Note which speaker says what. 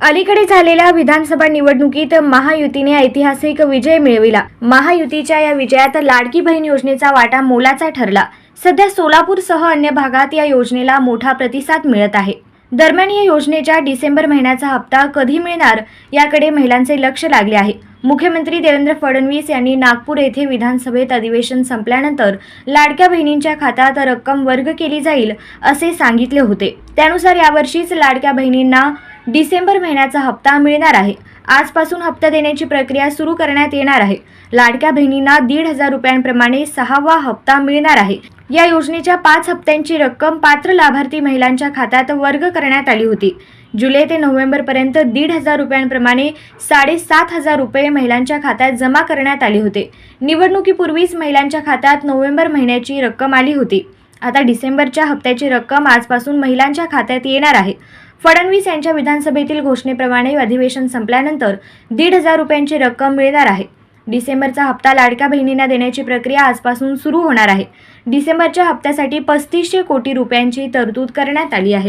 Speaker 1: अलीकडे झालेल्या विधानसभा निवडणुकीत महायुतीने ऐतिहासिक विजय मिळविला. महायुतीच्या या विजयात लाडकी बहीण योजनेचा वाटा मोलाचा ठरला. सध्या सोलापूरसह अन्य भागात या योजनेला मोठा प्रतिसाद मिळत आहे. दरम्यान या योजनेच्या डिसेंबर महिन्याचा हप्ता कधी मिळणार याकडे महिलांचे लक्ष लागले आहे. मुख्यमंत्री देवेंद्र फडणवीस यांनी नागपूर येथे विधानसभेत अधिवेशन संपल्यानंतर लाडक्या बहिणींच्या खात्यात रक्कम वर्ग केली जाईल असे सांगितले होते. त्यानुसार यावर्षीच लाडक्या बहिणींना डिसेंबर महिन्याचा हप्ता मिळणार आहे. आजपासून हप्ता देण्याची प्रक्रिया सुरू करण्यात येणार आहे. लाडक्या बहिणींना दीड हजार रुपयांप्रमाणे सहावा हप्ता मिळणार आहे. या योजनेच्या पाच हप्त्यांची रक्कम पात्र लाभार्थी महिलांच्या खात्यात वर्ग करण्यात आली होती. जुलै ते नोव्हेंबरपर्यंत दीड हजार रुपयांप्रमाणे साडेसात हजार रुपये महिलांच्या खात्यात जमा करण्यात आले होते. निवडणुकीपूर्वीच महिलांच्या खात्यात नोव्हेंबर महिन्याची रक्कम आली होती. आता डिसेंबरच्या हप्त्याची रक्कम आजपासून महिलांच्या खात्यात येणार आहे. फडणवीस यांच्या विधानसभेतील घोषणेप्रमाणे अधिवेशन संपल्यानंतर दीड हजार रुपयांची रक्कम मिळणार आहे. डिसेंबरचा हप्ता लाडक्या बहिणींना देण्याची प्रक्रिया आजपासून सुरू होणार आहे. डिसेंबरच्या हप्त्यासाठी पस्तीसशे कोटी रुपयांची तरतूद करण्यात आली आहे.